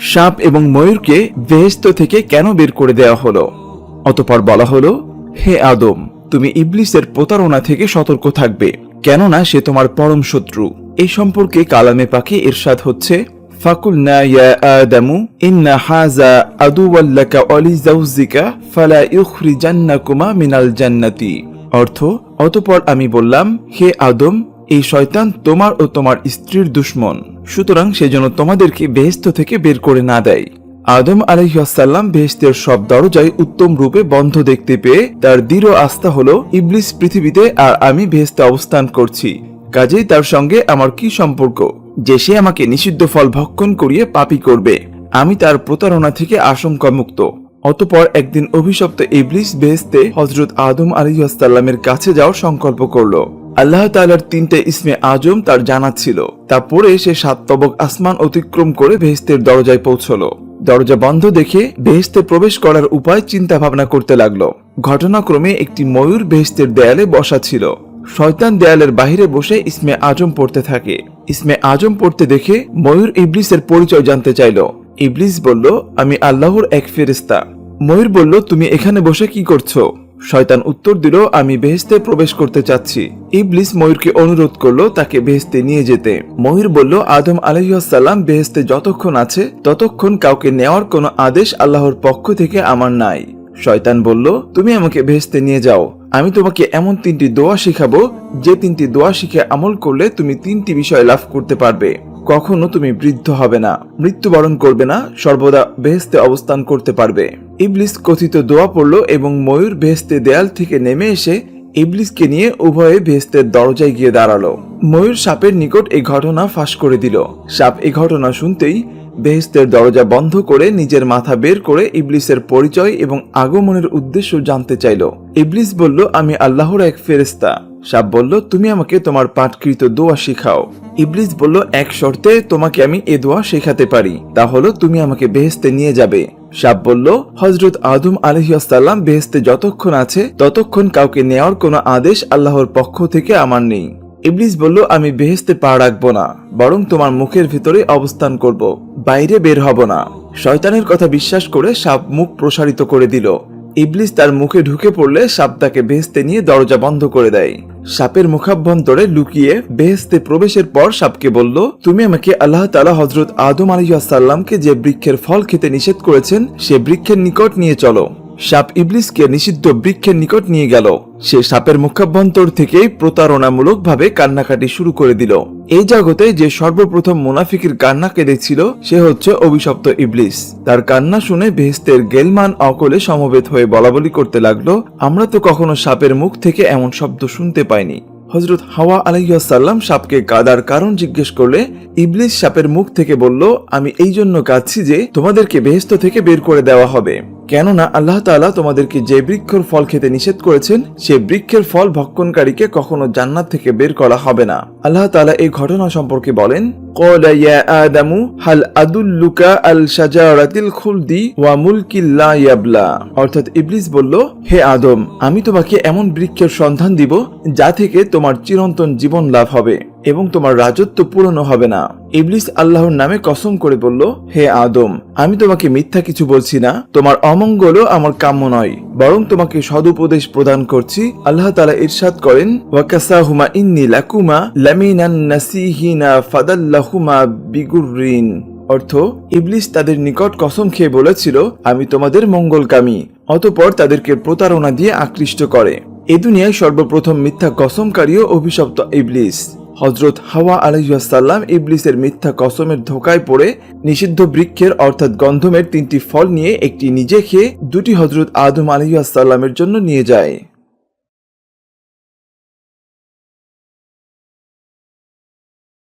সাপ এবং ময়ূরকে বেহেস্ত থেকে কেন বের করে দেওয়া হলো? অতপর বলা হলো, হে আদম, তুমি ইবলিসের প্রতারণা থেকে সতর্ক থাকবে। কেননা সে তোমার পরম শত্রু। এই সম্পর্কে কালামে পাখি এরশাদ হচ্ছে, ফাকুলনা ইয়া আদামু, ইন্না হাযা আদুওয়াল্লাকা ওয়ালি যাওজিকা ফালা ইউখরিজান্নাকুমা মিনাল জান্নাতি। অর্থ, অতপর আমি বললাম, হে আদম, এই শয়তান তোমার ও তোমার স্ত্রীর দুশ্মন। সুতরাং সেজন্য তোমাদেরকে বেহেস্ত থেকে বের করে না দেয়। আদম আলহিহাসাল্লাম বেহেস্তের সব দরজায় উত্তম রূপে বন্ধ দেখতে পেয়ে তার দৃঢ় আস্থা হলো, ইবলিস পৃথিবীতে আর আমি বেহেস্তে অবস্থান করছি। কাজেই তার সঙ্গে আমার কি সম্পর্ক? যে সে আমাকে নিষিদ্ধ ফল ভক্ষণ করিয়ে পাপি করবে। আমি তার প্রতারণা থেকে আশঙ্কা মুক্ত অতপর একদিন অভিশপ্ত ইবলিস বেহেস্তে হজরত আদম আলিহাসাল্লামের কাছে যাওয়ার সংকল্প করল। আল্লাহ তাআলার তিনটে ইসমে আজম তার জানা ছিল। তা সে সাত তবক আসমান অতিক্রম করে বেহেস্তের দরজায় পৌঁছলো। দরজা বন্ধ দেখে বেহেস্তে প্রবেশ করার উপায় চিন্তা ভাবনা করতে লাগল। ঘটনাক্রমে একটি ময়ূর বেহেস্তের দেয়ালে বসা ছিল। শয়তান দেয়ালের বাইরে বসে ইসমে আজম পড়তে থাকে। ইসমে আজম পড়তে দেখে ময়ূর ইবলিসের পরিচয় জানতে চাইল। ইবলিস বলল, আমি আল্লাহর এক ফেরেস্তা ময়ূর বলল, তুমি এখানে বসে কি করছ? শয়তান উত্তর দিল, আমি বেহেস্তে প্রবেশ করতে চাচ্ছি। ইবলিস ময়ূরকে অনুরোধ করল তাকে বেহেস্তে নিয়ে যেতে। ময়ূর বলল, আদম আলহিহাসাল্লাম বেহেস্তে যতক্ষণ আছে, ততক্ষণ কাউকে নেওয়ার কোনো আদেশ আল্লাহর পক্ষ থেকে আমার নাই। শয়তান বলল, তুমি আমাকে বেহেস্তে নিয়ে যাও। আমি তোমাকে এমন তিনটি দোয়া শিখাবো, যে তিনটি দোয়া শিখে আমল করলে তুমি তিনটি বিষয় লাভ করতে পারবে। কখনো তুমি বৃদ্ধ হবে না, মৃত্যুবরণ করবে না, সর্বদা বেহেস্তে অবস্থান করতে পারবে। ইবলিস কথিত দোয়া পড়ল এবং ময়ূর বেহেস্তে দেয়াল থেকে নেমে এসে ইবলিসকে নিয়ে উভয়ে বেহেস্তের দরজায় গিয়ে দাঁড়াল। ময়ূর সাপের নিকট এই ঘটনা ফাঁস করে দিল। সাপ এই ঘটনা শুনতেই বেহেস্তের দরজা বন্ধ করে নিজের মাথা বের করে ইবলিসের পরিচয় এবং আগমনের উদ্দেশ্য জানতে চাইল। ইবলিস বলল, আমি আল্লাহর এক ফেরেস্তা সাপ বলল, তুমি আমাকে তোমার পাঠকৃত দোয়া শিখাও। ইবলিস বলল, এক শর্তে তোমাকে আমি এ দোয়া শেখাতে পারি, তা হলো তুমি আমাকে বেহেস্তে নিয়ে যাবে। সাপ বলল হজরত আদম আলহিয়াসাল্লাম বেহেস্তে যতক্ষণ আছে, ততক্ষণ কাউকে নেওয়ার কোনো আদেশ আল্লাহর পক্ষ থেকে আমার নেই। ইবলিস বলল, আমি বেহেস্তে পা রাখব না, বরং তোমার মুখের ভিতরে অবস্থান করব। বাইরে বের হব না। শয়তানের কথা বিশ্বাস করে সাপ মুখ প্রসারিত করে দিল। ইবলিস তার মুখে ঢুকে পড়লে সাপ তাকে বেহেস্তে নিয়ে দরজা বন্ধ করে দেয়। সাপের মুখাভ্যন্তরে লুকিয়ে বেহেস্তে প্রবেশের পর সাপকে বলল, তুমি আমাকে আল্লাহ তালা হজরত আদম আলিয়াসাল্লামকে যে বৃক্ষের ফল খেতে নিষেধ করেছেন, সে বৃক্ষের নিকট নিয়ে চলো। সাপ ইবলিসকে নিষিদ্ধ বৃক্ষের নিকট নিয়ে গেল। সে সাপের মুখাভ্যন্তর থেকেই প্রতারণামূলক ভাবে কান্নাকাটি শুরু করে দিল। এই জগতে যে সর্বপ্রথম মুনাফিকের কান্না কেঁদেছিল, সে হচ্ছে অভিশপ্ত ইবলিস। তার কান্না শুনে বেহেস্তের গেলমান অকলে সমবেত হয়ে বলাবলি করতে লাগল, আমরা তো কখনো সাপের মুখ থেকে এমন শব্দ শুনতে পাইনি। হজরত হাওয়া আলাইসাল্লাম সাপকে কাদার কারণ জিজ্ঞেস করলে, ইবলিস সাপের মুখ থেকে বলল, আমি এই জন্য কাঁদছি যে তোমাদেরকে বেহেস্ত থেকে বের করে দেওয়া হবে। কেননা আল্লাহ তালা তোমাদেরকে যে বৃক্ষর ফল খেতে নিষেধ করেছেন, সে বৃক্ষের ফল ভক্ষণকারীকে কখনো জান্নাত থেকে বের করা হবে না। আল্লাহ তালা এই ঘটনা সম্পর্কে বলেন আদুল্লুকা আল খুলদি অর্থাৎ হে আদম, আমি তোমাকে এমন বৃক্ষের সন্ধান দিব যা থেকে তোমার চিরন্তন জীবন লাভ হবে। এবং তোমার রাজত্ব পুরনো হবে না। ইবলিস আল্লাহর নামে কসম করে বলল, হে আদম, আমি তোমাকে মিথ্যা কিছু বলছি না। তোমার অমঙ্গলও আমার কাম্য নয়। বরং তোমাকে সদুপদেশ প্রদান করছি। আল্লাহ তালা ইরশাদ করেন, ওয়াকাসাহুমা ইন্নি লাকুমা লামিনান নাসিহিনা ফাদাল্লাহুমা বিগুররিন। অর্থ, ইবলিস তাদের নিকট কসম খেয়ে বলেছিল, আমি তোমাদের মঙ্গলকামী। অতপর তাদেরকে প্রতারণা দিয়ে আকৃষ্ট করে। এ দুনিয়ায় সর্বপ্রথম মিথ্যা কসমকারীও অভিশপ্ত ইবলিস। হজরত হাওয়া আলহিহাসাল্লাম ইবলিসের মিথ্যা কসমের ধোকায় পড়ে নিষিদ্ধ বৃক্ষের, অর্থাৎ গন্ধমের তিনটি ফল নিয়ে একটি নিজে খেয়ে দুটি হজরত আদম আলহিহাসাল্লামের জন্য নিয়ে যায়।